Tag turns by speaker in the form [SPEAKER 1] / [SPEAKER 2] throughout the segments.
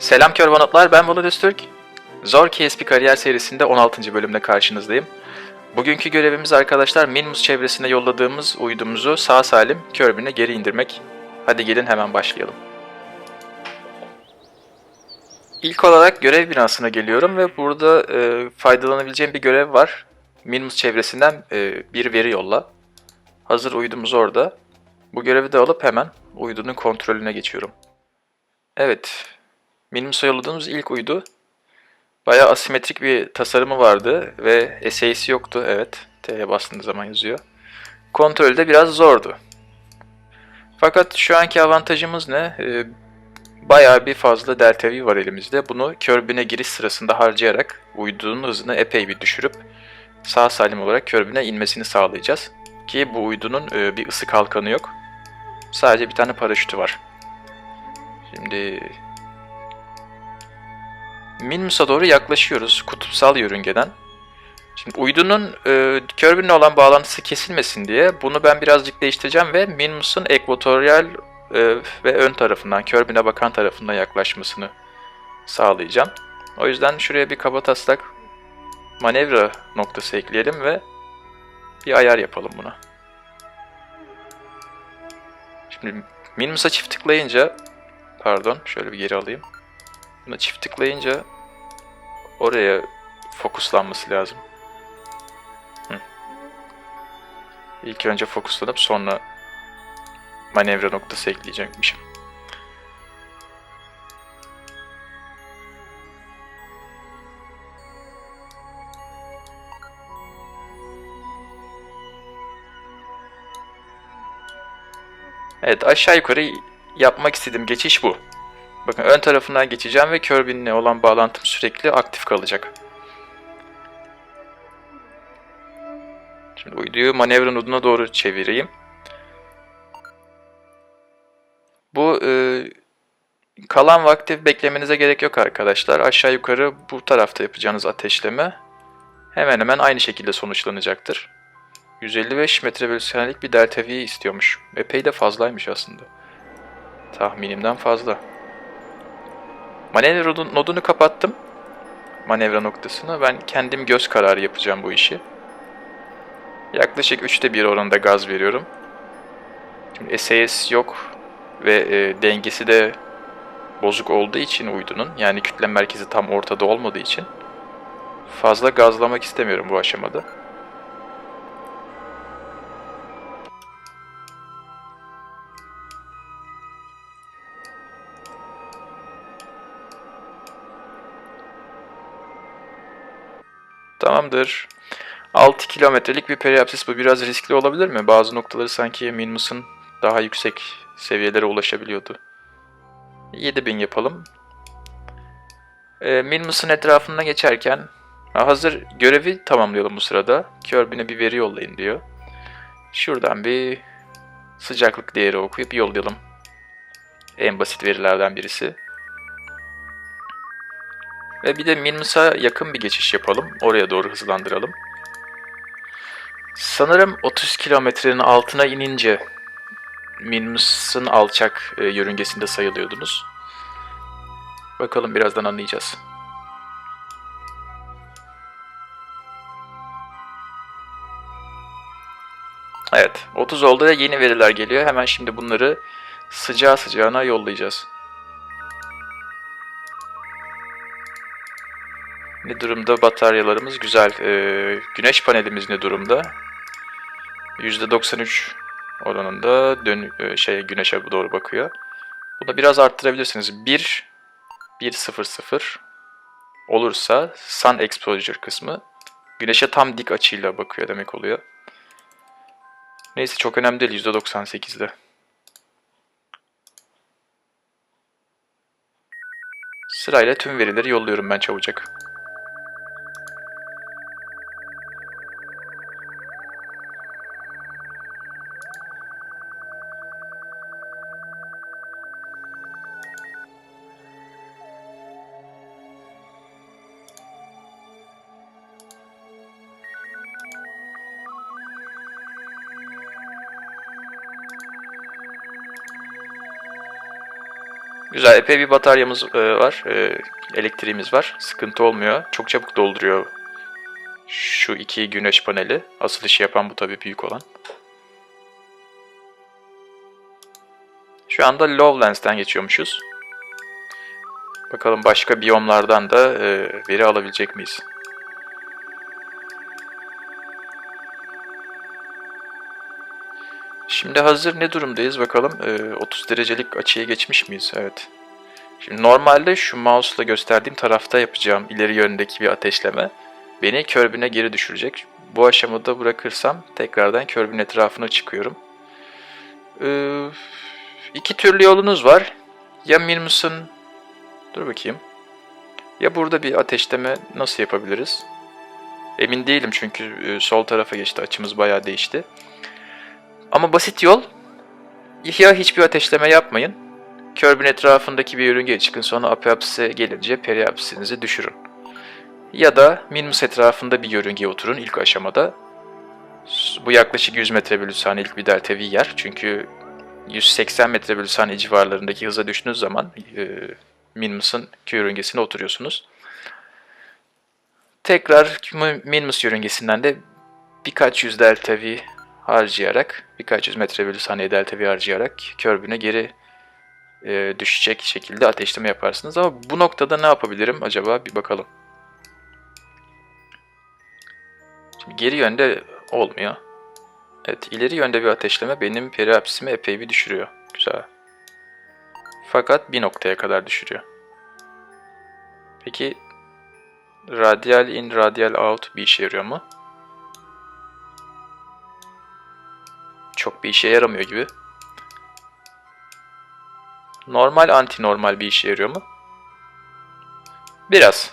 [SPEAKER 1] Selam Körvanotlar, ben Volod Öztürk. Zor KSP Kariyer serisinde 16. bölümde karşınızdayım. Bugünkü görevimiz arkadaşlar Minmus çevresine yolladığımız uydumuzu sağ salim Körbin'e geri indirmek. Hadi gelin hemen başlayalım. İlk olarak görev binasına geliyorum ve burada e, faydalanabileceğim bir görev var. Minmus çevresinden e, bir veri yolla. Hazır uydumuz orada. Bu görevi de alıp hemen uydunun kontrolüne geçiyorum. Evet, Minmus'a yolladığımız ilk uydu. Bayağı asimetrik bir tasarımı vardı ve SA'si yoktu. Evet, T'ye bastığınız zaman yazıyor. Kontrolü de biraz zordu. Fakat şu anki avantajımız ne? Ee, bayağı bir fazla delta V var elimizde. Bunu körbüne giriş sırasında harcayarak uydunun hızını epey bir düşürüp sağ salim olarak körbüne inmesini sağlayacağız. Ki bu uydunun e, bir ısı kalkanı yok. Sadece bir tane paraşütü var. Şimdi Minmus'a doğru yaklaşıyoruz kutupsal yörüngeden. Şimdi uydunun e, Körbin'le olan bağlantısı kesilmesin diye bunu ben birazcık değiştireceğim ve Minmus'un ekvatoryal e, ve ön tarafından, Körbin'e bakan tarafından yaklaşmasını sağlayacağım. O yüzden şuraya bir kaba taslak manevra noktası ekleyelim ve bir ayar yapalım buna. Şimdi Minmus'a çift tıklayınca, pardon şöyle bir geri alayım. Buna çift tıklayınca oraya fokuslanması lazım. Hı. İlk önce fokuslanıp sonra manevra noktası ekleyecekmişim. Evet aşağı yukarı yapmak istediğim geçiş bu. Bakın ön tarafından geçeceğim ve Körbin'le olan bağlantım sürekli aktif kalacak. Şimdi uyduyu manevra noduna doğru çevireyim. Bu e, kalan vakti beklemenize gerek yok arkadaşlar. Aşağı yukarı bu tarafta yapacağınız ateşleme hemen hemen aynı şekilde sonuçlanacaktır. 155 metre bölü saniyelik bir delta V istiyormuş. Epey de fazlaymış aslında. Tahminimden fazla. Manevra nodu- nodunu kapattım. Manevra noktasını. Ben kendim göz kararı yapacağım bu işi. Yaklaşık 3'te 1 oranında gaz veriyorum. Şimdi SAS yok ve e, dengesi de bozuk olduğu için uydunun yani kütle merkezi tam ortada olmadığı için fazla gazlamak istemiyorum bu aşamada. Tamamdır. 6 kilometrelik bir periapsis bu biraz riskli olabilir mi? Bazı noktaları sanki Minmus'un daha yüksek seviyelere ulaşabiliyordu. 7000 yapalım. Ee, Minmus'un etrafında geçerken ha, hazır görevi tamamlayalım bu sırada. Körbin'e bir veri yollayın diyor. Şuradan bir sıcaklık değeri okuyup yollayalım. En basit verilerden birisi. Ve bir de Minmus'a yakın bir geçiş yapalım. Oraya doğru hızlandıralım. Sanırım 30 kilometrenin altına inince Minmus'un alçak e, yörüngesinde sayılıyordunuz. Bakalım birazdan anlayacağız. Evet, 30 oldu ve yeni veriler geliyor. Hemen şimdi bunları sıcağı sıcağına yollayacağız. Ne durumda bataryalarımız? Güzel. Ee, güneş panelimiz ne durumda? %93 oranında dön e, şey güneşe doğru bakıyor. Bunu biraz arttırabilirsiniz. 1 1.00 olursa sun exposure kısmı güneşe tam dik açıyla bakıyor demek oluyor. Neyse çok önemli değil %98'de. Sırayla tüm verileri yolluyorum ben çabucak. Güzel epey bir bataryamız e, var. E, elektriğimiz var. Sıkıntı olmuyor. Çok çabuk dolduruyor şu iki güneş paneli. Asıl işi yapan bu tabii büyük olan. Şu anda Lowlands'ten geçiyormuşuz. Bakalım başka biyomlardan da e, veri alabilecek miyiz? Şimdi hazır ne durumdayız bakalım. E, 30 derecelik açıya geçmiş miyiz? Evet. Şimdi normalde şu mouse'la gösterdiğim tarafta yapacağım ileri yöndeki bir ateşleme beni körbüne geri düşürecek. Bu aşamada bırakırsam tekrardan körbün etrafına çıkıyorum. Ee, iki türlü yolunuz var. Ya Minmus'un... Dur bakayım. Ya burada bir ateşleme nasıl yapabiliriz? Emin değilim çünkü e, sol tarafa geçti. Açımız bayağı değişti. Ama basit yol. Ya hiçbir ateşleme yapmayın. Körbün etrafındaki bir yörüngeye çıkın. Sonra apiapsise gelince periapsisinizi düşürün. Ya da Minmus etrafında bir yörüngeye oturun ilk aşamada. Bu yaklaşık 100 metre bölü saniyelik bir delta V yer. Çünkü 180 metre bölü saniye civarlarındaki hıza düştüğünüz zaman e, Minmus'un Q yörüngesine oturuyorsunuz. Tekrar Minmus yörüngesinden de birkaç yüz delta V harcayarak, birkaç yüz metre bölü saniye delta V harcayarak körbüne geri e, düşecek şekilde ateşleme yaparsınız. Ama bu noktada ne yapabilirim acaba bir bakalım. Şimdi geri yönde olmuyor. Evet ileri yönde bir ateşleme benim periapsisimi epey bir düşürüyor. Güzel. Fakat bir noktaya kadar düşürüyor. Peki radial in, radial out bir işe yarıyor mu? Çok bir işe yaramıyor gibi. Normal anti normal bir işe yarıyor mu? Biraz.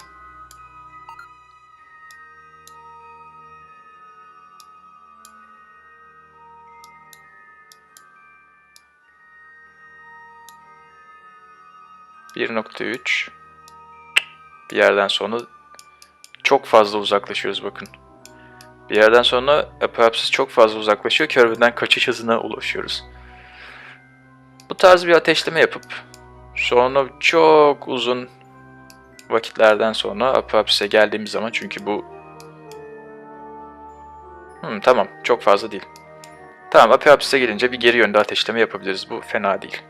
[SPEAKER 1] ...1.3... Bir yerden sonra... ...çok fazla uzaklaşıyoruz bakın. Bir yerden sonra Apoapsis çok fazla uzaklaşıyor. Curve'den kaçış hızına ulaşıyoruz. Bu tarz bir ateşleme yapıp sonra çok uzun vakitlerden sonra Apoapsis'e geldiğimiz zaman çünkü bu hmm, tamam çok fazla değil. Tamam Apoapsis'e gelince bir geri yönde ateşleme yapabiliriz. Bu fena değil.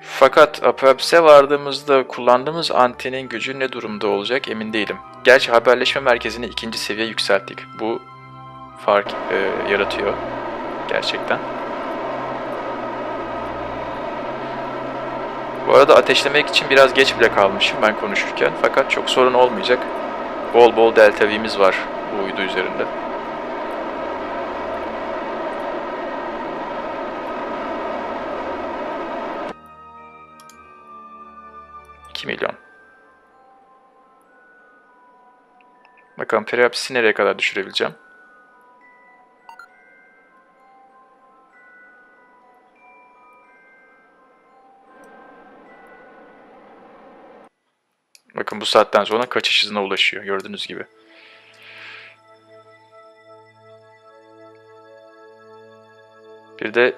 [SPEAKER 1] Fakat Apoapsis'e vardığımızda kullandığımız antenin gücü ne durumda olacak emin değilim. Gerçi haberleşme merkezini ikinci seviye yükselttik. Bu fark e, yaratıyor gerçekten. Bu arada ateşlemek için biraz geç bile kalmışım ben konuşurken. Fakat çok sorun olmayacak. Bol bol delta V'miz var bu uydu üzerinde. Milyon. Bakalım periapsisi nereye kadar düşürebileceğim. Bakın bu saatten sonra kaçış hızına ulaşıyor gördüğünüz gibi. Bir de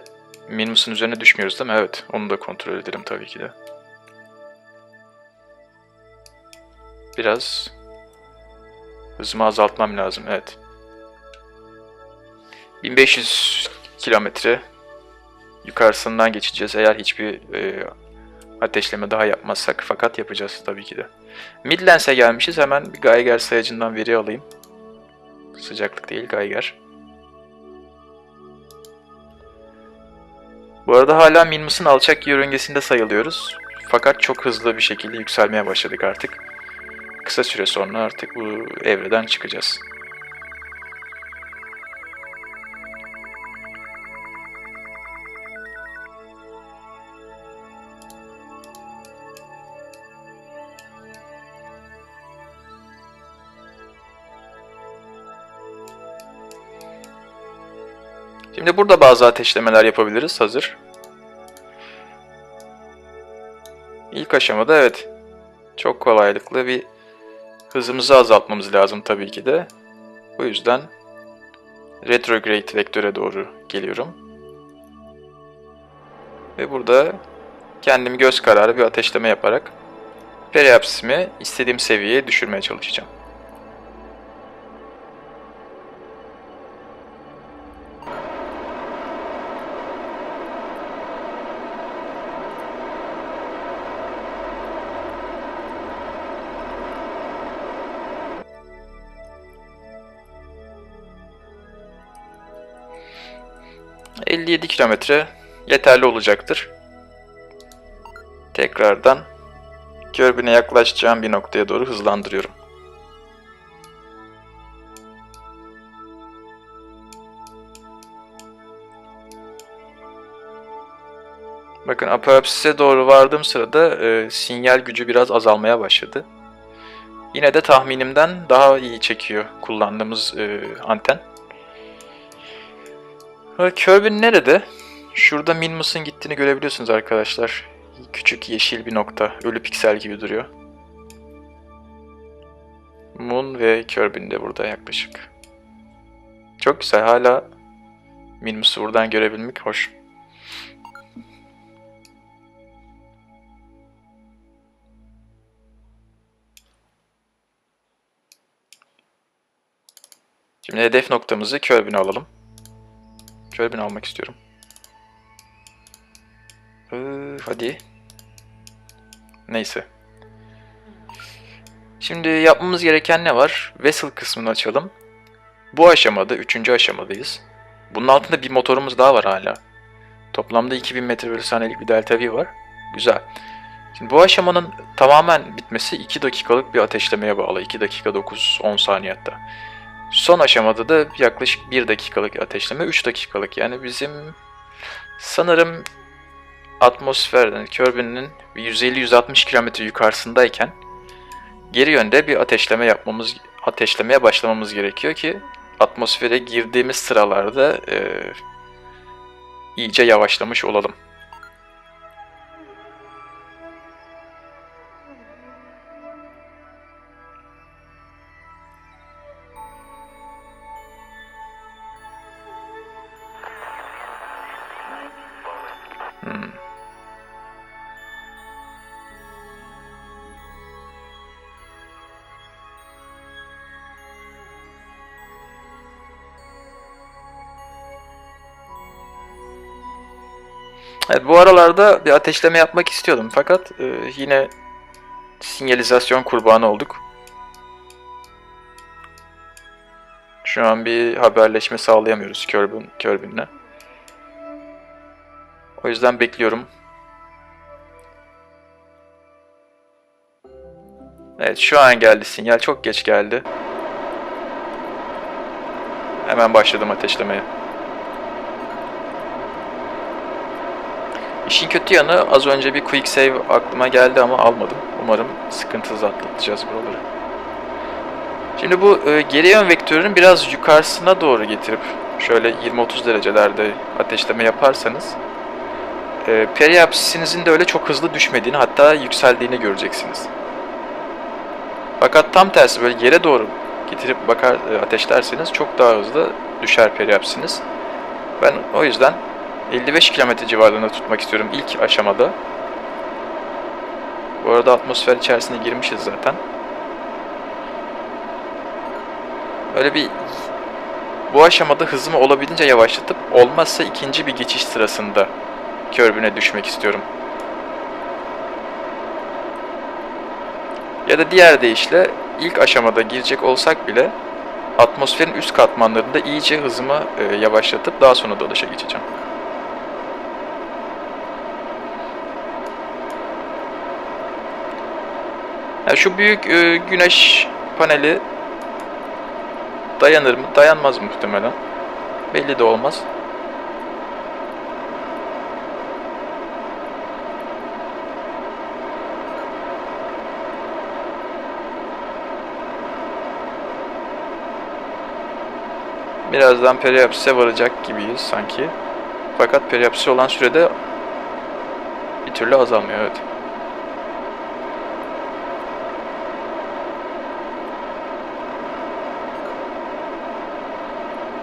[SPEAKER 1] minimum'un üzerine düşmüyoruz değil mi? Evet. Onu da kontrol edelim tabii ki de. Biraz hızımı azaltmam lazım. Evet. 1500 kilometre yukarısından geçeceğiz eğer hiçbir e, ateşleme daha yapmazsak fakat yapacağız tabii ki de. Midlands'e gelmişiz. Hemen bir Geiger sayacından veri alayım. Sıcaklık değil Geiger. Bu arada hala Minmus'un alçak yörüngesinde sayılıyoruz. Fakat çok hızlı bir şekilde yükselmeye başladık artık. Kısa süre sonra artık bu evreden çıkacağız. Şimdi burada bazı ateşlemeler yapabiliriz hazır. İlk aşamada evet çok kolaylıkla bir hızımızı azaltmamız lazım tabii ki de. Bu yüzden retrograde vektöre doğru geliyorum. Ve burada kendimi göz kararı bir ateşleme yaparak periapsisimi istediğim seviyeye düşürmeye çalışacağım. ...57 kilometre yeterli olacaktır. Tekrardan Körbin'e yaklaşacağım bir noktaya doğru hızlandırıyorum. Bakın Apoapsis'e doğru vardığım sırada e, sinyal gücü biraz azalmaya başladı. Yine de tahminimden daha iyi çekiyor kullandığımız e, anten. Ha, Kerbin nerede? Şurada Minmus'un gittiğini görebiliyorsunuz arkadaşlar. Küçük yeşil bir nokta. Ölü piksel gibi duruyor. Moon ve Kerbin de burada yaklaşık. Çok güzel. Hala Minmus'u buradan görebilmek hoş. Şimdi hedef noktamızı Kerbin'e alalım. Kerbin almak istiyorum. Ee, hadi. Neyse. Şimdi yapmamız gereken ne var? Vessel kısmını açalım. Bu aşamada, üçüncü aşamadayız. Bunun altında bir motorumuz daha var hala. Toplamda 2000 metre bölü saniyelik bir delta V var. Güzel. Şimdi bu aşamanın tamamen bitmesi 2 dakikalık bir ateşlemeye bağlı. 2 dakika 9-10 saniye hatta. Son aşamada da yaklaşık 1 dakikalık ateşleme, 3 dakikalık. Yani bizim sanırım atmosferden Kerbin'in 150-160 kilometre yukarısındayken geri yönde bir ateşleme yapmamız, ateşlemeye başlamamız gerekiyor ki atmosfere girdiğimiz sıralarda e, iyice yavaşlamış olalım. Evet, bu aralarda bir ateşleme yapmak istiyordum fakat e, yine sinyalizasyon kurbanı olduk. Şu an bir haberleşme sağlayamıyoruz Kerbin, Kerbin'le. O yüzden bekliyorum. Evet şu an geldi sinyal. Çok geç geldi. Hemen başladım ateşlemeye. İşin kötü yanı az önce bir quick save aklıma geldi ama almadım. Umarım sıkıntısız atlatacağız buraları. Şimdi bu e, geri yön vektörünün biraz yukarısına doğru getirip şöyle 20-30 derecelerde ateşleme yaparsanız e, periapsisinizin de öyle çok hızlı düşmediğini hatta yükseldiğini göreceksiniz. Fakat tam tersi böyle yere doğru getirip bakar e, ateşlerseniz çok daha hızlı düşer periapsiniz. Ben o yüzden 55 km civarlarında tutmak istiyorum ilk aşamada. Bu arada atmosfer içerisine girmişiz zaten. Öyle bir bu aşamada hızımı olabildiğince yavaşlatıp olmazsa ikinci bir geçiş sırasında körbüne düşmek istiyorum. Ya da diğer deyişle ilk aşamada girecek olsak bile atmosferin üst katmanlarında iyice hızımı e, yavaşlatıp daha sonra dalışa geçeceğim. Yani şu büyük e, güneş paneli dayanır mı? Dayanmaz muhtemelen. Belli de olmaz. Birazdan periapsise varacak gibiyiz sanki. Fakat periapsise olan sürede bir türlü azalmıyor evet.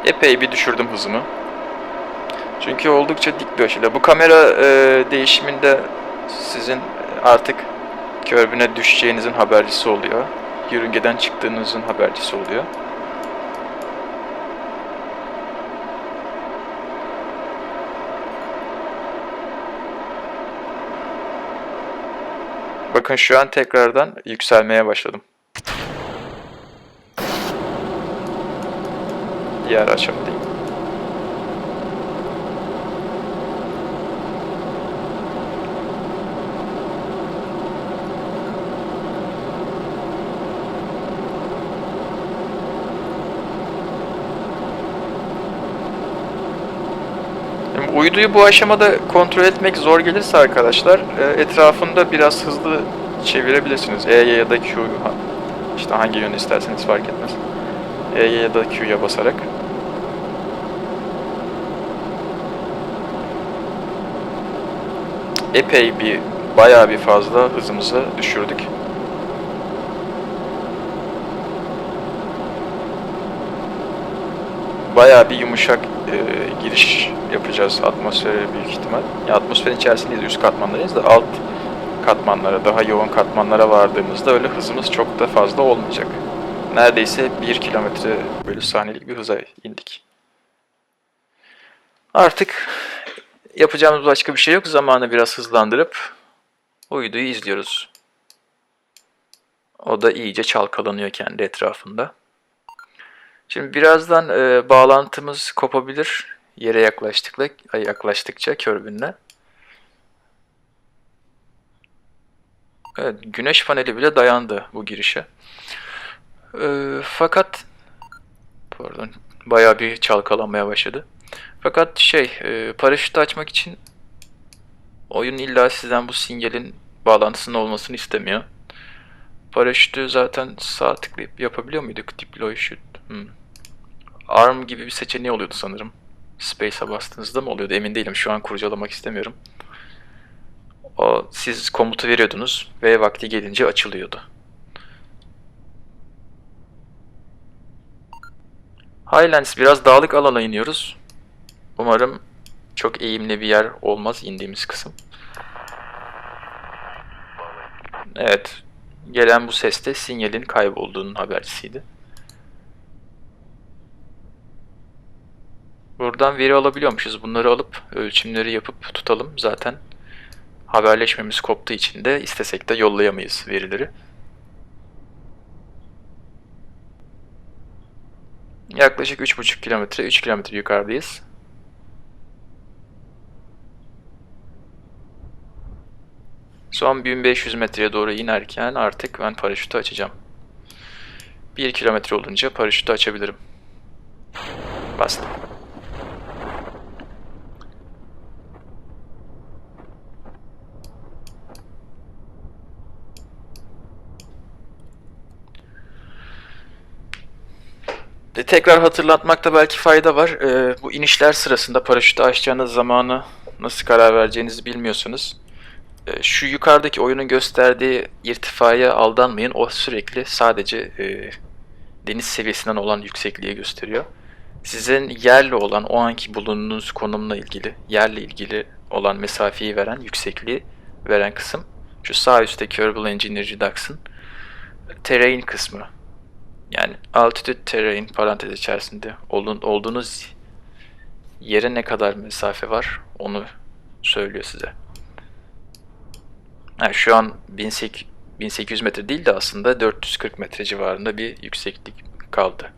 [SPEAKER 1] Epey bir düşürdüm hızımı. Çünkü oldukça dik bir açıyla. Bu kamera e, değişiminde sizin artık körbüne düşeceğinizin habercisi oluyor. Yörüngeden çıktığınızın habercisi oluyor. Bakın şu an tekrardan yükselmeye başladım. Diğer aşamadayım. Uyduyu bu aşamada kontrol etmek zor gelirse arkadaşlar e, etrafında biraz hızlı çevirebilirsiniz. E'ye ya da Q işte hangi yönü isterseniz fark etmez. E'ye ya da Q'ya basarak. Epey bir bayağı bir fazla hızımızı düşürdük. bayağı bir yumuşak e, giriş yapacağız atmosfere büyük ihtimal. Ya atmosferin içerisindeyiz, üst katmanlarıyız da alt katmanlara, daha yoğun katmanlara vardığımızda öyle hızımız çok da fazla olmayacak. Neredeyse 1 kilometre bölü saniyelik bir hıza indik. Artık yapacağımız başka bir şey yok. Zamanı biraz hızlandırıp uyduyu izliyoruz. O da iyice çalkalanıyor kendi etrafında. Şimdi birazdan e, bağlantımız kopabilir. Yere yaklaştıkla, ay, yaklaştıkça körbünle. Evet, güneş paneli bile dayandı bu girişe. E, fakat pardon, bayağı bir çalkalanmaya başladı. Fakat şey, e, paraşütü açmak için oyun illa sizden bu sinyalin bağlantısının olmasını istemiyor. Paraşütü zaten sağ tıklayıp yapabiliyor muyduk? Deploy shoot. Hmm. ARM gibi bir seçeneği oluyordu sanırım. Space'a bastığınızda mı oluyordu emin değilim. Şu an kurcalamak istemiyorum. O siz komutu veriyordunuz ve vakti gelince açılıyordu. Highlands biraz dağlık alana iniyoruz. Umarım çok eğimli bir yer olmaz indiğimiz kısım. Evet. Gelen bu ses de sinyalin kaybolduğunun habercisiydi. Buradan veri alabiliyormuşuz. Bunları alıp ölçümleri yapıp tutalım. Zaten haberleşmemiz koptuğu için de istesek de yollayamayız verileri. Yaklaşık 3,5 kilometre, 3 kilometre yukarıdayız. Son 1500 metreye doğru inerken artık ben paraşütü açacağım. 1 kilometre olunca paraşütü açabilirim. Bastım. E, tekrar hatırlatmakta belki fayda var. E, bu inişler sırasında paraşütü açacağınız zamanı nasıl karar vereceğinizi bilmiyorsunuz. E, şu yukarıdaki oyunun gösterdiği irtifaya aldanmayın. O sürekli sadece e, deniz seviyesinden olan yüksekliği gösteriyor. Sizin yerle olan o anki bulunduğunuz konumla ilgili, yerle ilgili olan mesafeyi veren, yüksekliği veren kısım şu sağ üstteki Kerbal Engineer Reduction terrain kısmı. Yani altitude terrain parantez içerisinde olun, olduğunuz yere ne kadar mesafe var onu söylüyor size. Yani şu an 1800, 1800 metre değil de aslında 440 metre civarında bir yükseklik kaldı.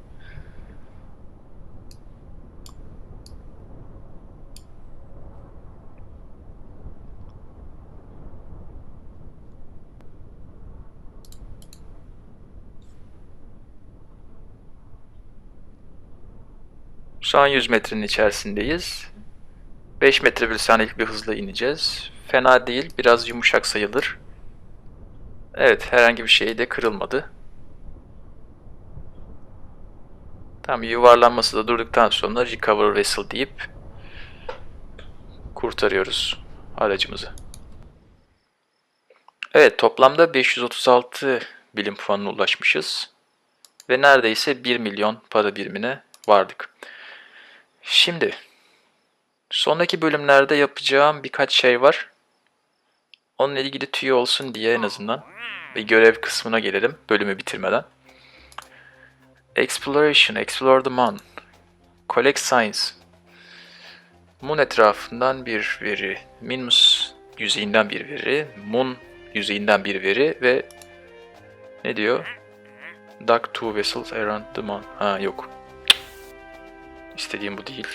[SPEAKER 1] Şu an 100 metrenin içerisindeyiz. 5 metre bir saniyelik bir hızla ineceğiz. Fena değil, biraz yumuşak sayılır. Evet, herhangi bir şey de kırılmadı. Tam yuvarlanması da durduktan sonra recover vessel deyip kurtarıyoruz aracımızı. Evet, toplamda 536 bilim puanına ulaşmışız. Ve neredeyse 1 milyon para birimine vardık. Şimdi sonraki bölümlerde yapacağım birkaç şey var. Onunla ilgili tüy olsun diye en azından bir görev kısmına gelelim bölümü bitirmeden. Exploration, explore the moon. Collect science. Moon etrafından bir veri. Minmus yüzeyinden bir veri. Moon yüzeyinden bir veri ve ne diyor? Dock two vessels around the moon. Ha yok. İstediğim bu değil.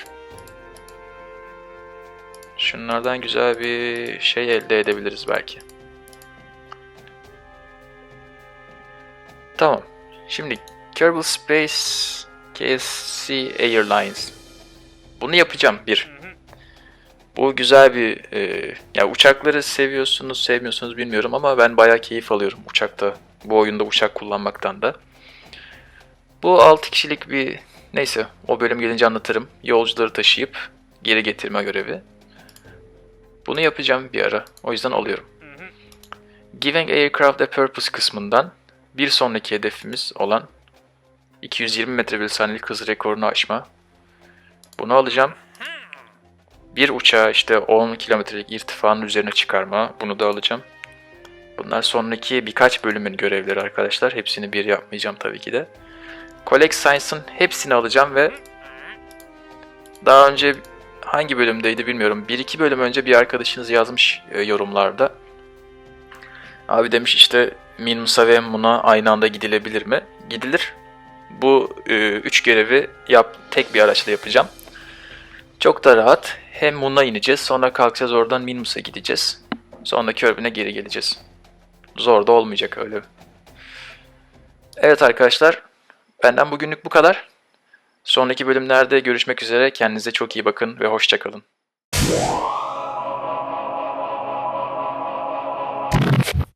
[SPEAKER 1] Şunlardan güzel bir şey elde edebiliriz belki. Tamam. Şimdi Kerbal Space KSC Airlines. Bunu yapacağım bir. Bu güzel bir e, ya uçakları seviyorsunuz sevmiyorsunuz bilmiyorum ama ben bayağı keyif alıyorum uçakta. Bu oyunda uçak kullanmaktan da. Bu 6 kişilik bir neyse o bölüm gelince anlatırım. Yolcuları taşıyıp geri getirme görevi. Bunu yapacağım bir ara. O yüzden alıyorum. Giving Aircraft a Purpose kısmından bir sonraki hedefimiz olan 220 metre bölü saniyelik hız rekorunu aşma. Bunu alacağım. Bir uçağı işte 10 kilometrelik irtifanın üzerine çıkarma. Bunu da alacağım. Bunlar sonraki birkaç bölümün görevleri arkadaşlar. Hepsini bir yapmayacağım tabii ki de. Collect Science'ın hepsini alacağım ve daha önce hangi bölümdeydi bilmiyorum. Bir iki bölüm önce bir arkadaşınız yazmış e, yorumlarda. Abi demiş işte Minmus'a ve Mun'a aynı anda gidilebilir mi? Gidilir. Bu e, üç görevi yap tek bir araçla yapacağım. Çok da rahat. Hem Mun'a ineceğiz, sonra kalkacağız oradan Minmus'a gideceğiz. Sonra Kerbin'e geri geleceğiz. Zor da olmayacak öyle. Evet arkadaşlar, benden bugünlük bu kadar. Sonraki bölümlerde görüşmek üzere. Kendinize çok iyi bakın ve hoşçakalın.